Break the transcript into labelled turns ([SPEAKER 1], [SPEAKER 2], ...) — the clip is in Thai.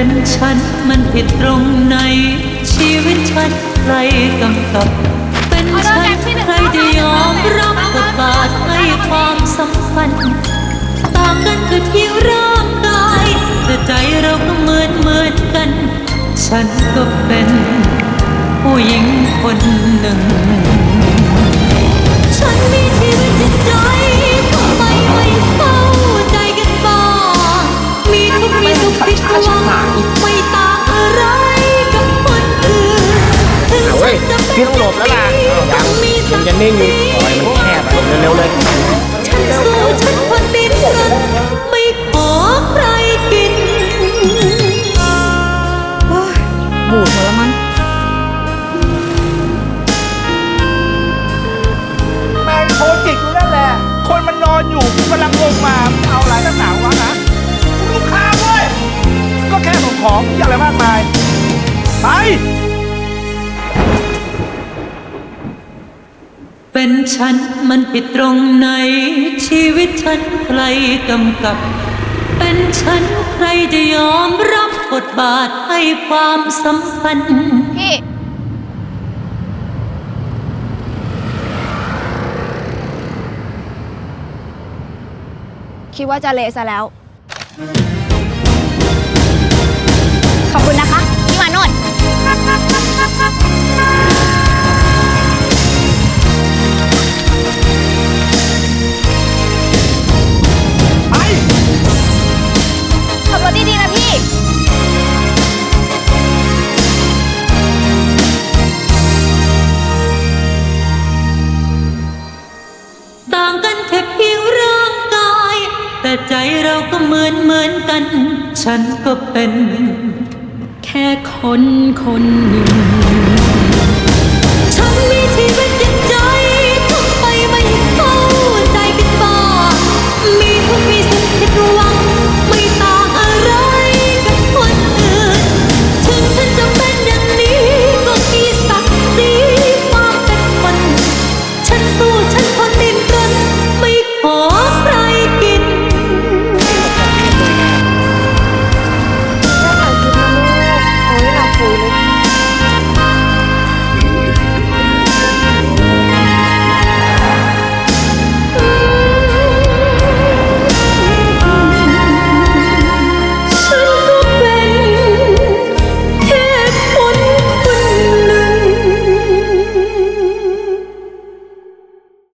[SPEAKER 1] เป็นฉันมันผิดตรงไหน ชีวิตฉันใครกำกับ เป็นฉันใครจะยอมรับบทบาทให้ความสำคัญต่างกันคือเพียงร่างกาย แต่ใจเราก็เหมือนเหมือนกัน ฉันก็เป็นผู้หญิงคนหนึ่ง สุขผิดหวังไม่ต่างอะไรกับคนอื่นถึง
[SPEAKER 2] เอาเว้ย
[SPEAKER 1] ฉันจะ
[SPEAKER 2] พี่ต้องหลบแล้วล่ะ
[SPEAKER 1] เป็น
[SPEAKER 2] ยัง
[SPEAKER 1] มี
[SPEAKER 2] ยังจะนิ่งอยู่ปล่อยมันแคบอะเร็วๆเลย
[SPEAKER 1] ฉันสู้ฉันทนดิ้นรนไม่ขอใครกิน
[SPEAKER 3] บูด
[SPEAKER 4] ของอย่าอะไรมากมาย ไป
[SPEAKER 1] เป็นฉันมันผิดตรงไหน ชีวิตฉันใครกำกับ เป็นฉันใครจะยอมรับบทบาทให้ความสำคัญ
[SPEAKER 3] พี่ คิดว่าจะเละซะแล้วา
[SPEAKER 1] งกันแค่เพียงร่างกาย แต่ใจเราก็เหมือนเหมือนกัน ฉันก็เป็น แค่คนคนหนึ่ง